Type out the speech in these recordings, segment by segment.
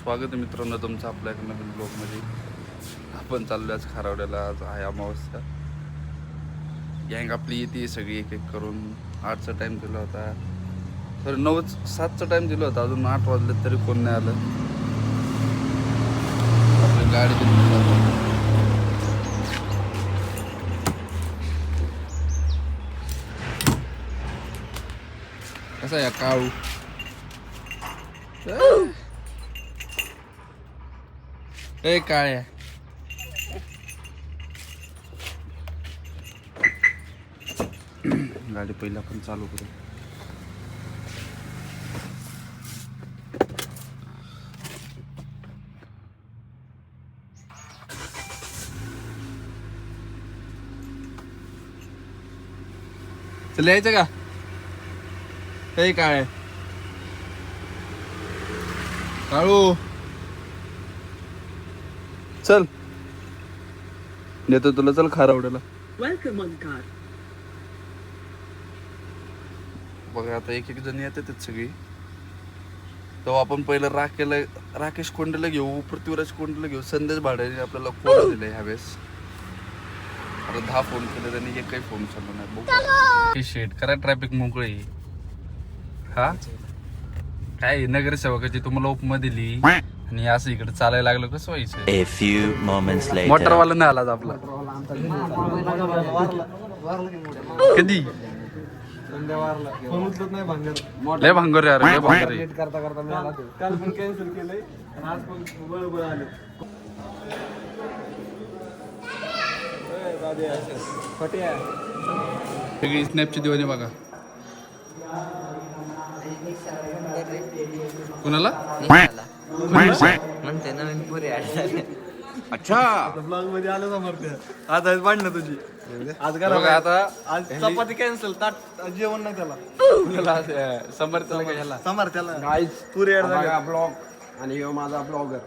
स्वागत आहे मित्रांनो तुमचं आपल्या एका नवीन ब्लॉगमध्ये आपण चाललो आज खारावड्याला आज आहे अमावस्या. गँग आपली येते सगळी एक एक करून. आठचा टाईम दिला होता. तर नऊ सातचा टाईम दिला होता. अजून आठ वाजले तरी कोण नाही आलं. आपली गाडी कसा आहे काळू? ए काळ्या गाडी पहिला पण चालू करू. चल यायचं का? हे काय काळू. चल. नेतो तुला चल खारावड्याला on car. बघा आता एक एक जण येतात सगळी. तेव्हा आपण पहिलं राकेला राकेश कोंडेला घेऊ पृथ्वीराज कोंडेला घेऊ संदेश भाड्याने आपल्याला फोन दिले ह्यावेळेस आता दहा फोन केले त्यांनी एकही फोन चालू नाही. बघू. शेट करा ट्रॅफिक मोकळे. हा? काय नगरसेवकाची तुम्हाला उपमा दिली? आणि असं इकडे चालायला लागलं कसं व्हायचं A few moments later. मोटरवाला नाही आला आपला. कधी? लय भांगर यार लय भांगर आहे. काल पण कॅन्सल केलंय आणि आज पण बरोबर आले फटिया सगळी स्नॅपची दिवाणी बघा. कुणाला? म्हणते नवीन पुरी अच्छा. ब्लॉगमध्ये आलं समर्थ आज आज वाढणं तुझी. आज बघा करा आता आज चपाती कॅन्सल ताट जेवण नाही त्याला. कुणाला समर्थला का ह्याला समर त्याला. पुरी ब्लॉग आणि ह्यो माझा ब्लॉगर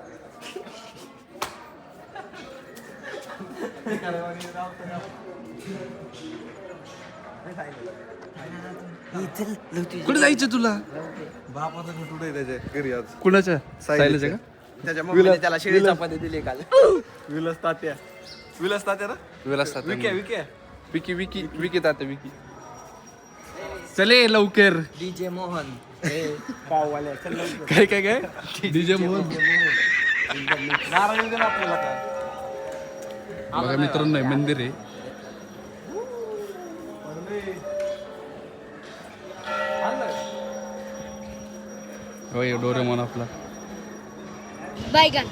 कुठे जायचं तुला? बापाचा कुठे त्याच्या घरी आज? कुणाच्या? सायलीच्या. का? त्याच्या मम्मीने त्याला शिळी चपाती दिली काल. विलास तात्या. विलास तात्या ना? विलास विके विके Vicky Vicky Vicky Tatya Vicky. चले लवकर. डीजे मोहन. पाववाल्या. काय काय काय? डीजे मोहन. बघा मित्रांनो हे मंदिर आहे. होय डोरेमॉन आपला. बैगन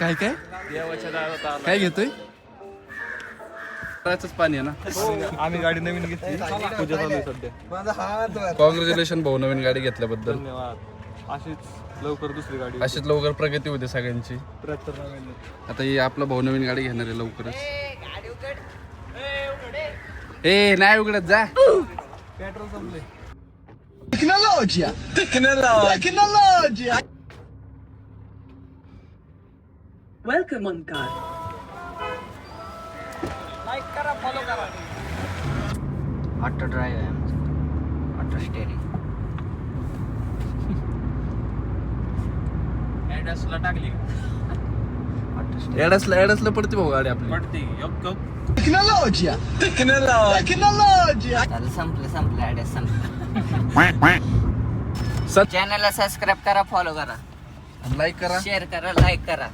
काय काय? काय घेतोय? करायचंच पाणी आहे ना. आम्ही गाडी नवीन घेतली. पूजा चालू आहे सध्या. कॉंग्रॅच्युलेशन भाऊ नवीन गाडी घेतल्याबद्दल. धन्यवाद. अशीच लवकर दुसरी गाडी अशीच लवकर प्रगती होते सगळ्यांची. आता ही आपला भाऊ नवीन गाडी घेणार आहे लवकरच. ए नाही उघडत जा. पेट्रोल संपले Welcome on car. Auto drive आहे आमचं ऑटो स्टेरिंग ऑटो स्टेरिंग एडसला एडसला पडते भाऊ गाडी आपली. झालं संपलं संपलं ऍड्रेस संपलं. चॅनलला सबस्क्राईब करा फॉलो करा. लाईक करा. शेअर करा लाईक करा.